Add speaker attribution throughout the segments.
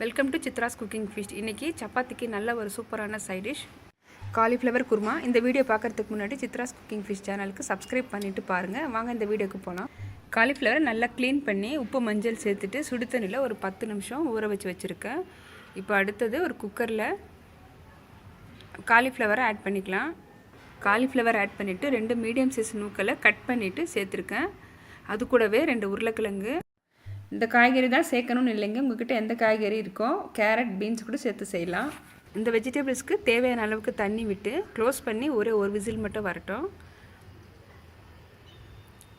Speaker 1: Welcome to Chitra's cooking feast இன்றைக்கி சப்பாத்திக்கு நல்ல ஒரு சூப்பரான சைட் டிஷ் காலிஃப்ளவர் குருமா. இந்த வீடியோ பார்க்குறதுக்கு முன்னாடி சித்ராஸ் குக்கிங் ஃபீஸ் சேனலுக்கு சப்ஸ்கிரைப் பண்ணிவிட்டு பாருங்கள் வாங்க இந்த வீடியோக்கு போகலாம் காலிஃப்ளவரை நல்லா க்ளீன் பண்ணி உப்பு மஞ்சள் சேர்த்துட்டு சுடு தண்ணியில் ஒரு பத்து நிமிஷம் ஊற வச்சு வச்சுருக்கேன். இப்போ அடுத்தது ஒரு குக்கரில் காலிஃப்ளவரை ஆட் பண்ணிக்கலாம். காலிஃப்ளவர் ஆட் பண்ணிவிட்டு ரெண்டு மீடியம் சைஸ் நூக்களை கட் பண்ணிவிட்டு சேர்த்துருக்கேன். அது கூடவே ரெண்டு உருளைக்கிழங்கு இந்த காய்கறி தான் சேர்க்கணும்னு இல்லைங்க. உங்ககிட்ட எந்த காய்கறி இருக்கோ கேரட் பீன்ஸ் கூட சேர்த்து செய்யலாம். இந்த வெஜிடபிள்ஸ்க்கு தேவையான அளவுக்கு தண்ணி விட்டு க்ளோஸ் பண்ணி ஒரே ஒரு விசில் மட்டும் வரட்டும்.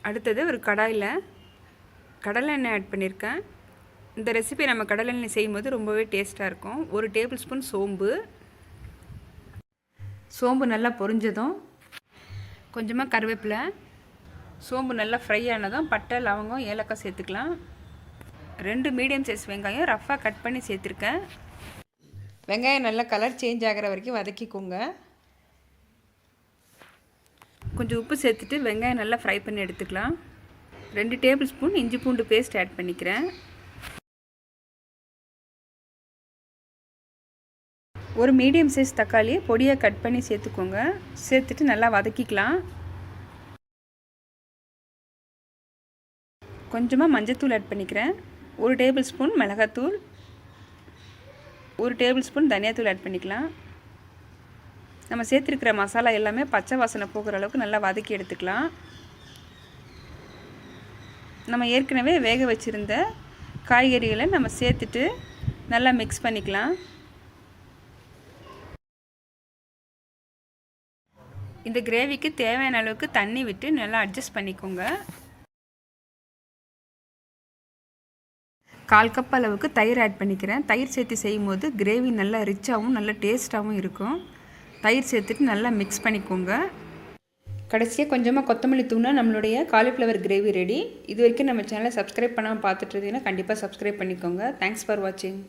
Speaker 1: அடுத்தது ஒரு கடாயில் கடலை எண்ணெய் ஆட் பண்ணியிருக்கேன் இந்த ரெசிபி நம்ம கடலை எண்ணெய் செய்யும்போது ரொம்பவே டேஸ்ட்டாக இருக்கும். ஒரு டேபிள் ஸ்பூன் சோம்பு. சோம்பு நல்லா பொரிஞ்சதும் கொஞ்சமாக கருவேப்பிலை. சோம்பு நல்லா ஃப்ரை ஆனதும் பட்டை லவங்கம் ஏலக்காய் சேர்த்துக்கலாம். ரெண்டு மீடியம் சைஸ் வெங்காயம் ரஃப்பாக கட் பண்ணி சேர்த்துருக்கேன். வெங்காயம் நல்லா கலர் சேஞ்ச் ஆகிற வரைக்கும் வதக்கிக்கோங்க. கொஞ்சம் உப்பு சேர்த்துட்டு வெங்காயம் நல்லா ஃப்ரை பண்ணி எடுத்துக்கலாம். ரெண்டு டேபிள் ஸ்பூன் இஞ்சி பூண்டு பேஸ்ட் ஆட் பண்ணிக்கிறேன். ஒரு மீடியம் சைஸ் தக்காளி பொடியாக கட் பண்ணி சேர்த்துக்கோங்க. சேர்த்துட்டு நல்லா வதக்கிக்கலாம். கொஞ்சமாக மஞ்சத்தூள் ஆட் பண்ணிக்கிறேன். ஒரு டேபிள் ஸ்பூன் மிளகாத்தூள் ஒரு டேபிள் ஸ்பூன் தனியாத்தூள் ஆட் பண்ணிக்கலாம். நம்ம சேர்த்துருக்கிற மசாலா எல்லாமே பச்சை வாசனை போகிற அளவுக்கு நல்லா வதக்கி எடுத்துக்கலாம். நம்ம ஏற்கனவே வேக வச்சுருந்த காய்கறிகளை நம்ம சேர்த்துட்டு நல்லா மிக்ஸ் பண்ணிக்கலாம். இந்த கிரேவிக்கு தேவையான அளவுக்கு தண்ணி விட்டு நல்லா அட்ஜஸ்ட் பண்ணிக்கோங்க. கால் கப் அளவுக்கு தயிர் ஆட் பண்ணிக்கிறேன். தயிர் சேர்த்து செய்யும் போது கிரேவி நல்லா ரிச்சாகவும் நல்லா டேஸ்ட்டாகவும் இருக்கும். தயிர் சேர்த்துட்டு நல்லா மிக்ஸ் பண்ணிக்கோங்க. கடைசியாக கொஞ்சமாக கொத்தமல்லி தூணா நம்மளுடைய காலிஃப்ளவர் கிரேவி ரெடி இது வரைக்கும் நம்ம சேனலை சப்ஸ்கிரைப் பண்ணாமல் பார்த்துட்டு இருந்தீங்கன்னா கண்டிப்பாக சப்ஸ்கிரைப் பண்ணிக்கோங்க. தேங்க்ஸ் ஃபார் வாட்சிங்